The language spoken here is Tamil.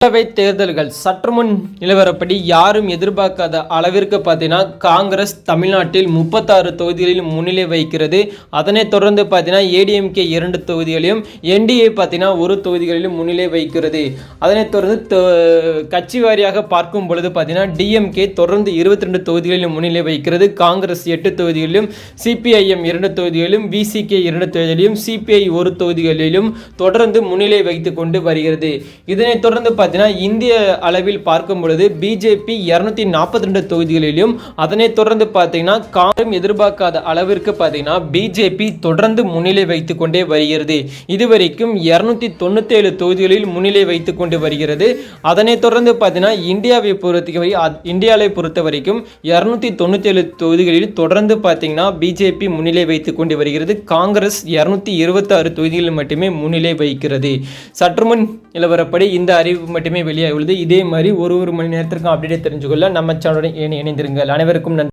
மக்களவை தேர்தல்கள் சற்று முன் நிலவரப்படி யாரும் எதிர்பார்க்காத அளவிற்கு பார்த்தீங்கன்னா காங்கிரஸ் தமிழ்நாட்டில் முப்பத்தாறு தொகுதிகளில் முன்னிலை வைக்கிறது அதனைத் தொடர்ந்து பார்த்தீங்கன்னா ஏடிஎம்கே இரண்டு தொகுதிகளையும் என்டிஏ பார்த்தீங்கன்னா ஒரு தொகுதிகளிலும் முன்னிலை வைக்கிறது அதனைத் தொடர்ந்து கட்சி வாரியாக பார்க்கும் பொழுது பார்த்தீங்கன்னா டிஎம்கே தொடர்ந்து இருபத்தி ரெண்டு தொகுதிகளிலும் முன்னிலை வைக்கிறது காங்கிரஸ் எட்டு தொகுதிகளிலும் சிபிஐஎம் இரண்டு தொகுதிகளிலும் விசிகே இரண்டு தொகுதிகளிலும் சிபிஐ ஒரு தொகுதிகளிலும் தொடர்ந்து முன்னிலை வைத்து கொண்டு வருகிறது. இதனைத் தொடர்ந்து பார்த்தீங்கன்னா இந்திய அளவில் பார்க்கும் பொழுது பிஜேபி இருநூத்தி நாற்பத்தி ரெண்டு தொகுதிகளிலும் அதனை தொடர்ந்து பார்த்தீங்கன்னா காரும் எதிர்பார்க்காத அளவிற்கு பார்த்தீங்கன்னா பிஜேபி தொடர்ந்து முன்னிலை வைத்து கொண்டே வருகிறது. இதுவரைக்கும் இருநூத்தி தொண்ணூத்தேழு தொகுதிகளில் முன்னிலை வைத்து கொண்டு வருகிறது. அதனை தொடர்ந்து பார்த்தீங்கன்னா இந்தியாவை பொறுத்தவரை இந்தியாவை பொறுத்த வரைக்கும் இரநூத்தி தொண்ணூத்தி ஏழு தொகுதிகளில் தொடர்ந்து பார்த்தீங்கன்னா பிஜேபி முன்னிலை வைத்து கொண்டு வருகிறது. காங்கிரஸ் இருநூத்தி இருபத்தாறு தொகுதிகளில் மட்டுமே முன்னிலை வைக்கிறது சற்றுமுன் நிலவரப்படி இந்த அறிவு மட்டுமே வெளியாகியுள்ளது இதே மாதிரி ஒரு ஒரு மணி நேரத்திற்கும் அப்டேட் தெரிஞ்சுக்கொள்ள நம்ம சேனலுடன் இணைந்திருங்கள். அனைவருக்கும் நன்றி.